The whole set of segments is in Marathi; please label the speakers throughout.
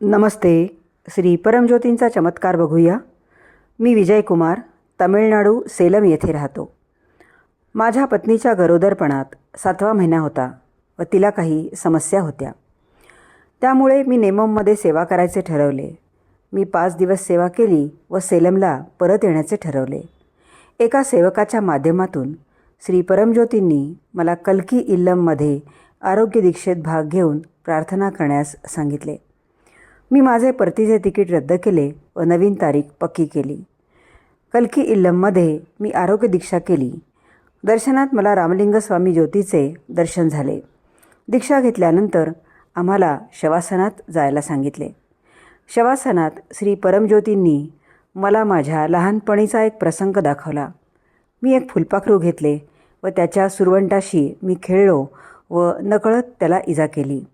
Speaker 1: नमस्ते. श्री परमज्योतींचा चमत्कार बघूया. मी विजयकुमार तामिळनाडू सेलम येथे राहतो. माझ्या पत्नीच्या गरोदरपणात सातवा महिना होता व तिला काही समस्या होत्या. त्यामुळे मी नेमममध्ये सेवा करायचे ठरवले. मी पाच दिवस सेवा केली व सेलमला परत येण्याचे ठरवले. एका सेवकाच्या माध्यमातून श्री परमज्योतींनी मला कल्की इल्लममध्ये आरोग्य दीक्षेत भाग घेऊन प्रार्थना करण्यास सांगितले. मी माझे परतीचे तिकीट रद्द केले व नवीन तारीख पक्की केली. कल्की इल्लममध्ये मी आरोग्य दीक्षा केली. दर्शनात मला रामलिंग स्वामी ज्योतीचे दर्शन झाले. दीक्षा घेतल्यानंतर आम्हाला शवासनात जायला सांगितले. शवासनात श्री परमज्योतींनी मला माझ्या लहानपणीचा एक प्रसंग दाखवला. मी एक फुलपाखरू घेतले व त्याच्या सुरवंटाशी मी खेळलो व नकळत त्याला इजा केली.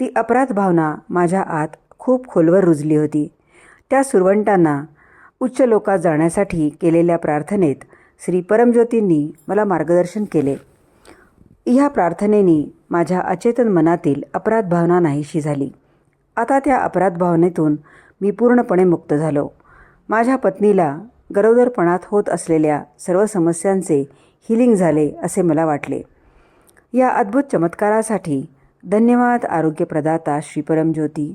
Speaker 1: ती अपराध भावना माझ्या आत खूप खोलवर रुजली होती. त्या सुरवंटांना उच्च लोकात जाण्यासाठी केलेल्या प्रार्थनेत श्री परमज्योतींनी मला मार्गदर्शन केले. ह्या प्रार्थनेनी माझ्या अचेतन मनातील अपराध भावना नाहीशी झाली. आता त्या अपराध भावनेतून मी पूर्णपणे मुक्त झालो. माझ्या पत्नीला गरोदरपणात होत असलेल्या सर्व समस्यांचे हिलिंग झाले असे मला वाटले. या अद्भुत चमत्कारासाठी धन्यवाद आरोग्यप्रदाता श्री परमज्योती.